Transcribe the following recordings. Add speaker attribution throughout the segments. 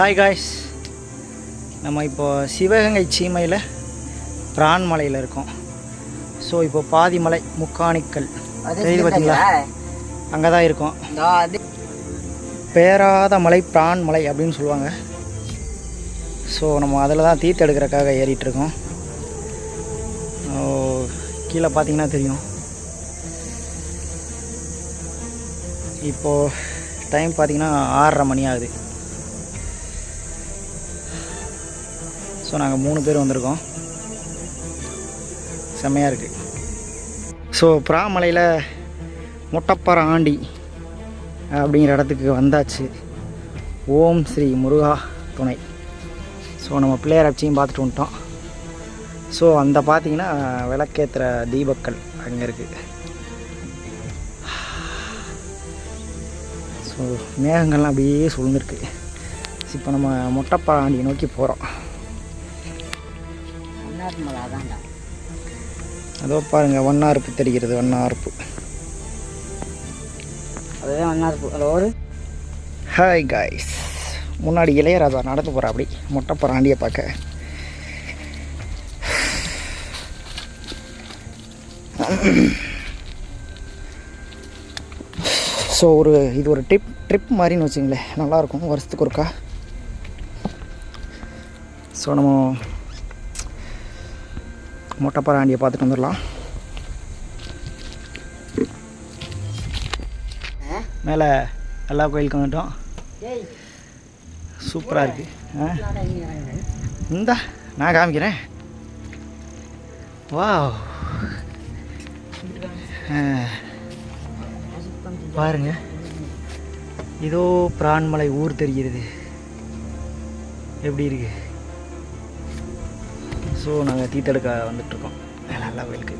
Speaker 1: Hi guys நம்ம இப்போ சிவகங்கை சீமையில் பிரான்மலையில் இருக்கோம். ஸோ இப்போ பாதிமலை முக்காணிக்கல். தெரியுது பார்த்தீங்களா அங்கே தான் இருக்கோம். பேராத மலை பிரான் மலை அப்படின்னு சொல்லுவாங்க. ஸோ நம்ம அதில் தான் தீர்த்து எடுக்கிறக்காக ஏறிட்டு இருக்கோம். ஓ, கீழே பார்த்தீங்கன்னா தெரியும். இப்போது டைம் பார்த்தீங்கன்னா ஆறரை மணி ஆகுது. ஸோ நாங்கள் மூணு பேர் வந்திருக்கோம். செம்மையாக இருக்குது ஸோ பிராமலையில் முட்டப்பாறை ஆண்டி அப்படிங்கிற இடத்துக்கு வந்தாச்சு. ஓம் ஸ்ரீ முருகா துணை. ஸோ நம்ம பிள்ளையார் அப்சியும் பார்த்துட்டு வந்துட்டோம். ஸோ அந்த பார்த்தீங்கன்னா விளக்கேற்றுற தீபக்கல் அங்கே இருக்குது ஸோ மேகங்கள்லாம் அப்படியே சூழ்ந்துருக்கு. இப்போ நம்ம மொட்டைப்பாறை ஆண்டியை நோக்கி போகிறோம் அதோ பாருங்கள் வண்ணாறுப்பு தெரிகிறது
Speaker 2: அதுதான் ஒன்றா இருக்கும் அதில் ஒரு
Speaker 1: ஹாய் காய்ஸ் முன்னாடி இளையராஜா நடந்து போகிறா அப்படி. மொட்டைப்பாறை ஆண்டியை பார்க்க. ஸோ ஒரு இது ஒரு ட்ரிப் ட்ரிப் மாதிரின்னு வச்சுங்களேன். நல்லாயிருக்கும் வருஷத்துக்கு ஒருக்கா. ஸோ நம்ம மொட்டைப்பாறை ஆண்டியை பார்த்துட்டு வந்துடலாம். மேலே எல்லா கோயிலுக்கும் வந்துட்டோம். சூப்பராக இருக்குது இந்தா நான் காமிக்கிறேன். வா பாருங்க. இதோ பிரான்மலை ஊர் தெரிகிறது. எப்படி இருக்கு? ஸோ நாங்கள் தீத்தெடுக்க வந்துட்ருக்கோம் நல்லா கோயிலுக்கு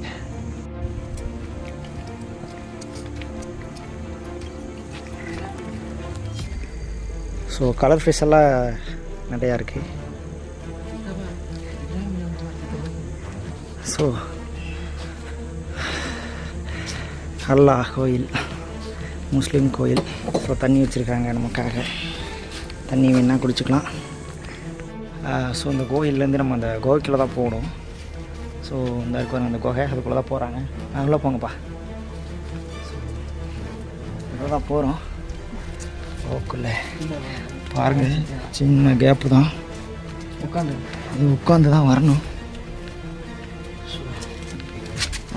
Speaker 1: ஸோ கலர் ஃபிஷ் எல்லாம் நிறையா இருக்குது ஸோ அல்லாஹ் கோயில் முஸ்லீம் கோயில். ஸோ தண்ணி வச்சுருக்காங்க நமக்காக. தண்ணி வேணால் குடிச்சுக்கலாம். ஸோ இந்த கோயிலேருந்து நம்ம அந்த கோவைக்குள்ளே தான் போகணும். ஸோ இந்த இருக்கிற அந்த குகை அதுக்குள்ளே தான் போகிறாங்க உள்ளே போங்கப்பா. உள்ளே தான் போகிறோம் ஓக்குள்ளே பாருங்க சின்ன கேப்பு தான்.
Speaker 2: உட்காந்து.
Speaker 1: அது உட்காந்து தான் வரணும்.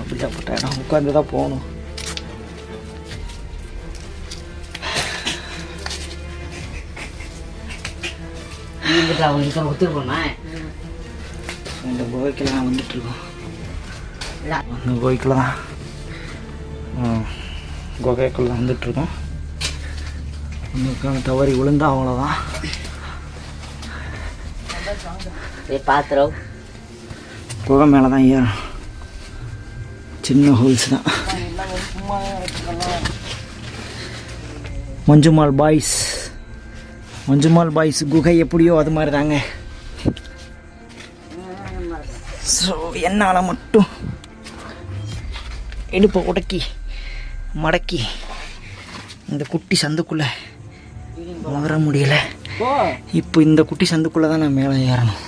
Speaker 1: அப்படியாப்பட்ட இடம் உட்காந்து தான் போகணும்.
Speaker 2: இருந்துட்டு அவங்க இருக்க ஒத்துருப்போம்னா
Speaker 1: இந்த கோவைக்கெல்லாம் வந்துட்டுருக்கோம் கோவைக்குள்ள தான். குகைக்குள்ள வந்துட்டுருக்கோம் உனக்கு தவறி விழுந்தா அவ்வளோதான்
Speaker 2: போய் பார்த்துறோம்
Speaker 1: குகை மேலே தான் ஏறும் சின்ன ஹோல்ஸ் தான். மஞ்சுமால் பாய்ஸ் மஞ்சுமால் பாய்ஸ் குகை எப்படியோ அது மாதிரி தாங்க ஸோ என்னால் மட்டும் இடுப்பை உடக்கி மடக்கி இந்த குட்டி சந்துக்குள்ளே வர முடியல. இப்போ இந்த குட்டி சந்துக்குள்ளே தான் நான் மேலே ஏறணும்.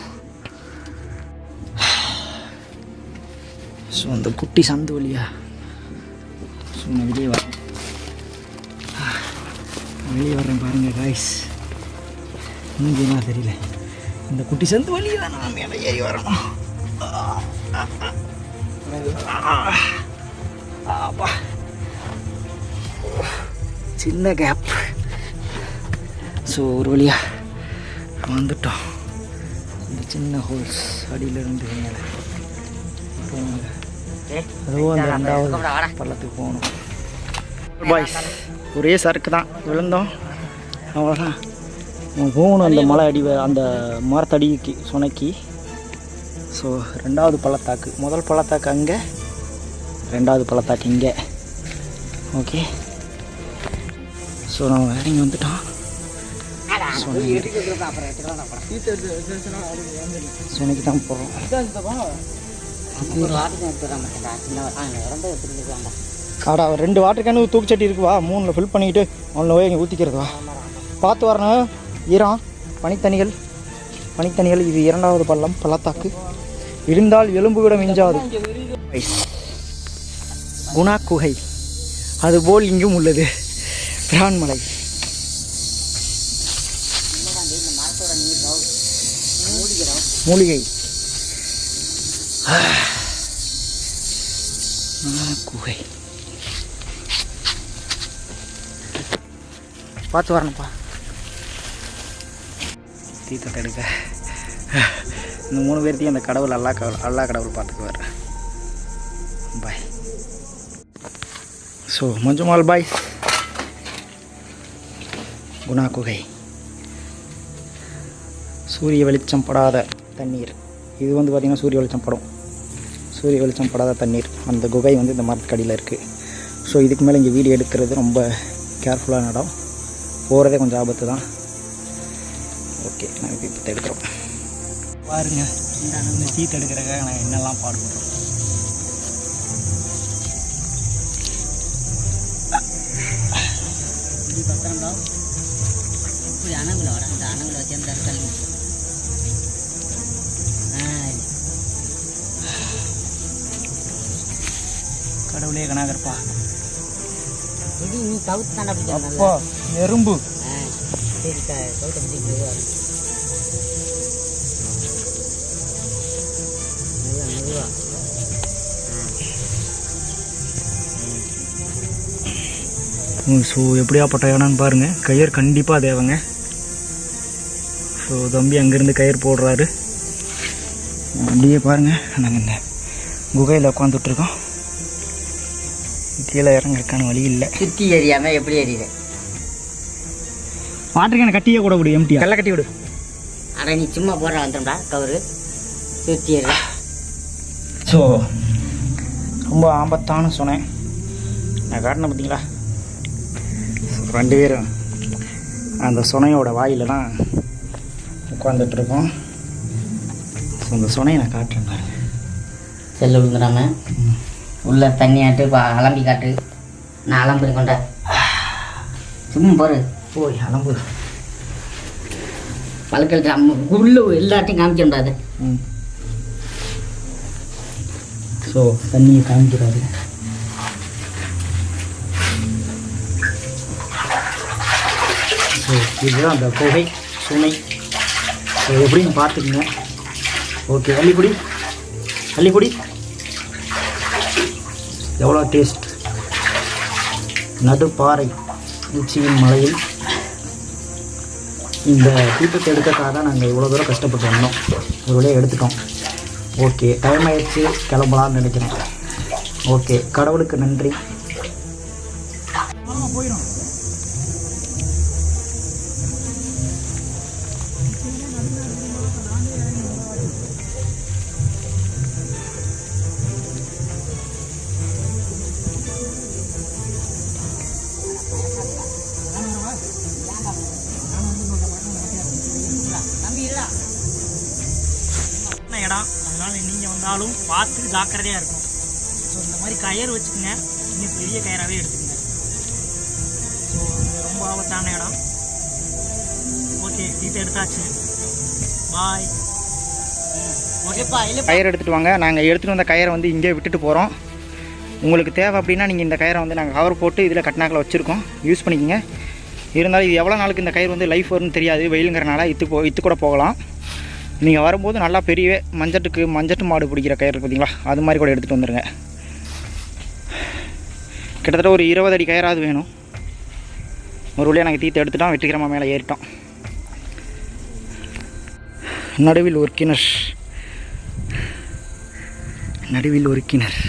Speaker 1: ஸோ அந்த குட்டி சந்து வழியா ஸோ நான் வெளியே வரேன். வெளியே வர்றேன் பாருங்க காய்ஸ் மூஞ்சிலாம் தெரியல. இந்த குட்டி சந்து வழியே தான் நான் மேலே ஏறி வரணும். ஆப்பா. சின்ன கேப் ஸோ ஒரு வழியா வந்துட்டோம். இந்த சின்ன ஹோல்ஸ் அடியிலிருந்து மேலே. போனாங்க அதுவும் அந்த ரெண்டாவது பள்ளத்துக்கு போகணும். பாய்ஸ் ஒரே சறுக்கு தான். விழுந்தோம். அவ்வளோதான் போகணும் அந்த மலை அடி வ- அந்த மரத்தடிக்கு சுனைக்கி. ஸோ ரெண்டாவது பள்ளத்தாக்கு. முதல் பள்ளத்தாக்கு அங்கே ரெண்டாவது பள்ளத்தாக்கு இங்கே. ஓகே ஸோ நம்ம இறங்கி வந்துட்டோம். சுனைக்கு தான் போகிறோம் காடா ரெண்டு வாட்டர் கேனு தூக்குச்சட்டி இருக்கு வா. மூணில் ஃபில் பண்ணிக்கிட்டு ஒன்றில் போய் இங்கே ஊற்றிக்கிறது வா. பார்த்து வரணும். ஈரம் பனித்தனிகள் பனித்தனிகள் இது இரண்டாவது பள்ளம் பள்ளத்தாக்கு. இருந்தால் எலும்பு கூட மிஞ்சாது. குணா குகை அதுபோல் இங்கும் உள்ளது. பிரான்மலை. மூலிகை. குகை. பார்த்து வரணும்ப்பா. தீர்த்தத்தை எடுக்க இந்த மூணு பேர்த்தையும் அந்த கடவுள் அல்லா கடவுள் அல்லா கடவுள் பார்த்துக்குவார். பாய். ஸோ மஞ்சுமால் பாய். குணா குகை. சூரிய வெளிச்சம் படாத தண்ணீர். இது வந்து பார்த்திங்கன்னா சூரிய வெளிச்சம் படும். சூரிய வெளிச்சம் படாத தண்ணீர். அந்த குகை வந்து இந்த மரத்துக்கடியில் இருக்குது ஸோ இதுக்கு மேலே இங்கே வீடியோ எடுக்கிறது ரொம்ப கேர்ஃபுல்லான இடம். போகிறதே கொஞ்சம் ஆபத்து தான் ஓகே நாங்கள் இப்போ எடுக்கிறோம் பாருங்க இந்த தீத்து எடுக்கிறதுக்காக நான் என்னெல்லாம் பாடுபடுறோம்.
Speaker 2: இப்படி பத்திரம்டா இப்படி அணங்குல வர இந்த அணங்குல வச்சு அந்த கல்வி
Speaker 1: கடவுளே கனாகர்ப்பா.
Speaker 2: இது நீ கவுத்து தானே
Speaker 1: அப்பா எறும்பு.
Speaker 2: சரி கவுத்த முடியும்
Speaker 1: ஸோ எப்படியாப்பட்ட இடம்னு பாருங்கள் கயிறு கண்டிப்பாக தேவைங்க. ஸோ தம்பி அங்கேருந்து கயிறு போடுறாரு. அப்படியே பாருங்கள் நாங்கள் இந்த குகையில் உட்காந்துட்ருக்கோம் கீழே இறங்குறதுக்கான வழி இல்லை.
Speaker 2: சுற்றி எரியாம எப்படி எரியுது?
Speaker 1: வாட்டர் கேனை கட்டியே கூட விடு எம்டியா கல்ல கட்டி விடு.
Speaker 2: அட நீ சும்மா போடுற வந்துடும்டா கவுரு. சுற்றி எரி.
Speaker 1: ஸோ ரொம்ப ஆபத்தான சொன்னேன் நான் காட்டினேன் பார்த்தீங்களா ரெண்டு பேரும் அந்த சுனையோட வாயில் தான் உட்காந்துட்ருக்கோம் ஸோ அந்த சுனையை நான் காட்டுறேன் பாருங்க.
Speaker 2: செல்லு விழுந்துடாம. உள்ள தண்ணியாட்டு அலம்பி காட்டு. நான் அலம்பு கொண்டா. சும்மா போரு.
Speaker 1: போய் அலம்பு.
Speaker 2: பழுக்கள் உள்ள எல்லாத்தையும் காமிக்க முடியாது.
Speaker 1: ம். ஸோ தண்ணியை காமிக்கிறாரு. ஸோ இதுதான் அந்த குகை சுனை. ஸோ எப்படின்னு பார்த்துக்குங்க. ஓகே அள்ளிக்குடி அள்ளிக்குடி எவ்வளோ டேஸ்ட் நடுப்பாறை உச்சியின் மலையில். இந்த தீபத்தை எடுக்கிறதுக்காக தான் நாங்கள் இவ்வளோ தூரம் கஷ்டப்பட்டு வந்தோம். ஒரு வழியாக எடுத்துட்டோம். ஓகே டைம் ஆயிடுச்சு. கிளம்பலான்னு நினைக்கிறேன். ஓகே கடவுளுக்கு நன்றி. அதனால நீங்கள் வந்தாலும் பார்த்து ஜாக்கிரதையாக இருக்கும் ஸோ இந்த மாதிரி கயிறு வச்சுக்கோங்க. இன்னும் பெரிய கயிறாகவே எடுத்துக்கங்க. ஸோ இது ரொம்ப ஆபத்தான இடம். ஓகே தீர்த்து எடுத்தாச்சு. பாய் கயிறு எடுத்துகிட்டு வாங்க. நாங்கள் எடுத்துகிட்டு வந்த கயிறை வந்து இங்கே விட்டுட்டு போகிறோம் உங்களுக்கு தேவை அப்படின்னா நீங்கள் இந்த கயிறை வந்து நாங்கள் கவர் போட்டு இதில் கட்டினாக்கில் வச்சுருக்கோம். யூஸ் பண்ணிக்கோங்க. இருந்தாலும் இது எவ்வளோ நாளுக்கு இந்த கயிறு வந்து லைஃப் வரும்னு தெரியாது. வெயிலுங்கிறனால இத்து போ இத்து கூட போகலாம். நீங்கள் வரும்போது நல்லா பெரிய மஞ்சட்டுக்கு மஞ்சட்டு மாடு பிடிக்கிற கயிறு பார்த்தீங்களா அது மாதிரி கூட எடுத்துகிட்டு வந்துடுங்க கிட்டத்தட்ட ஒரு இருபது அடி கயிறாவது வேணும். ஒரு வழியாக நாங்கள் தீர்த்து எடுத்துட்டோம் வெற்றிகரமாக மேலே ஏறிட்டோம். நடுவில் ஒரு கிணறு. நடுவில் ஒரு கிணறு.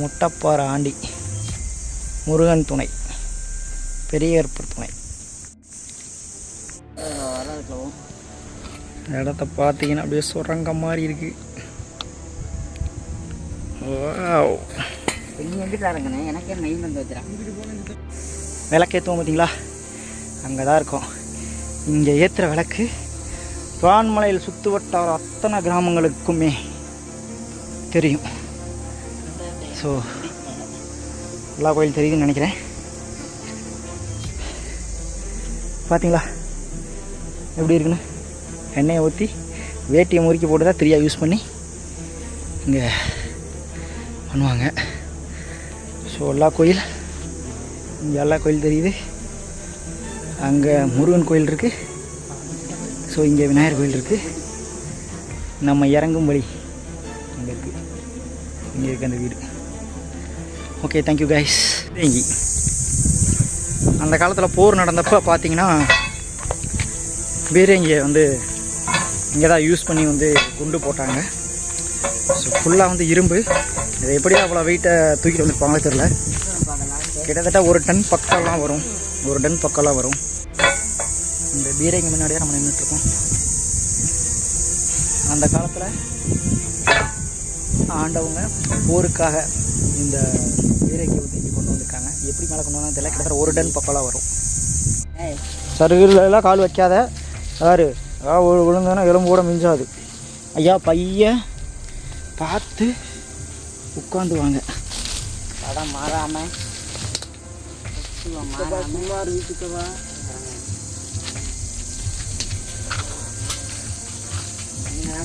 Speaker 1: முட்டப்பாறை ஆண்டி முருகன் துணை பெரியகற்பர் துணை இடத்த பார்த்தீங்கன்னா அப்படியே சுரங்கம் மாதிரி இருக்கு. விளக்கேற்றுவோம் பார்த்தீங்களா? அங்கே தான் இருக்கோம். இங்கே ஏற்றுற விளக்கு வான்மலையில் சுற்று வட்டார அத்தனை கிராமங்களுக்குமே தெரியும். ஸோ எல்லா கோயில் தெரியுதுன்னு நினைக்கிறேன். பார்த்தீங்களா? எப்படி இருக்குன்னு? எண்ணெயை ஊற்றி வேட்டியை முறுக்கி போட்டு தான் த்ரீயாக யூஸ் பண்ணி இங்கே பண்ணுவாங்க. ஸோ எல்லா கோயில் இங்கே எல்லா கோயில் தெரியுது. அங்கே முருகன் கோயில் இருக்குது ஸோ இங்கே விநாயகர் கோயில் இருக்குது நம்ம இறங்கும் வழி அங்கே இருக்குது இங்கே இருக்குது அந்த வீடு. ஓகே தேங்க்யூ கைஸ் தேங்கி. அந்த காலத்தில் போர் நடந்தப்போ பார்த்தீங்கன்னா பீரங்கியை வந்து இங்கே தான் யூஸ் பண்ணி வந்து குண்டு போட்டாங்க. ஸோ ஃபுல்லாக வந்து இரும்பு. இதை எப்படி அவ்வளோ வெயிட்டை தூக்கிட்டு வந்துருப்பாங்களோ தெரில கிட்டத்தட்ட ஒரு டன் பக்கம்லாம் வரும். ஒரு டன் பக்கம்லாம் வரும். இந்த பீரங்கி முன்னாடியே நம்ம நின்றுட்டுருக்கோம் அந்த காலத்தில் ஆண்டவங்க போருக்காக இந்த பீரங்கி வந்து இங்கே கொண்டு வந்திருக்காங்க. எப்படி மேலே கொண்டு வந்தாலும் தெரியல. கிட்டத்தட்ட ஒரு டன் பக்கம்லாம் வரும். சருகுலாம் கால் வைக்காத. யாரு அதாவது விழுந்தோன்னா எலும்பு கூட மிஞ்சாது. ஐயா பைய பார்த்து உட்காந்து வாங்க
Speaker 2: படம் மாறாமல் மாறாமல்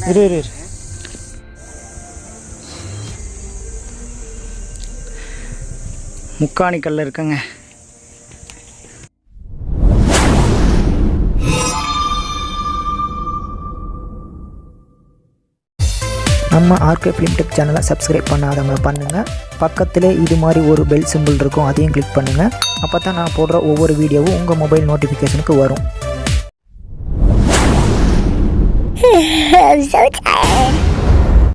Speaker 1: இரு இரு இரு. முக்காணி கல்ல இருக்கங்க.
Speaker 3: நம்ம ஆர்கே ஃபிலிம் டெக் சேனலை சப்ஸ்கிரைப் பண்ணாதவங்க பண்ணுங்கள் பக்கத்தில் இது மாதிரி ஒரு பெல் சிம்பிள் இருக்கும் அதையும் கிளிக் பண்ணுங்கள் அப்போ தான் நான் போடுற ஒவ்வொரு வீடியோவும் உங்கள் மொபைல் நோட்டிஃபிகேஷனுக்கு வரும்.
Speaker 4: I'm so tired.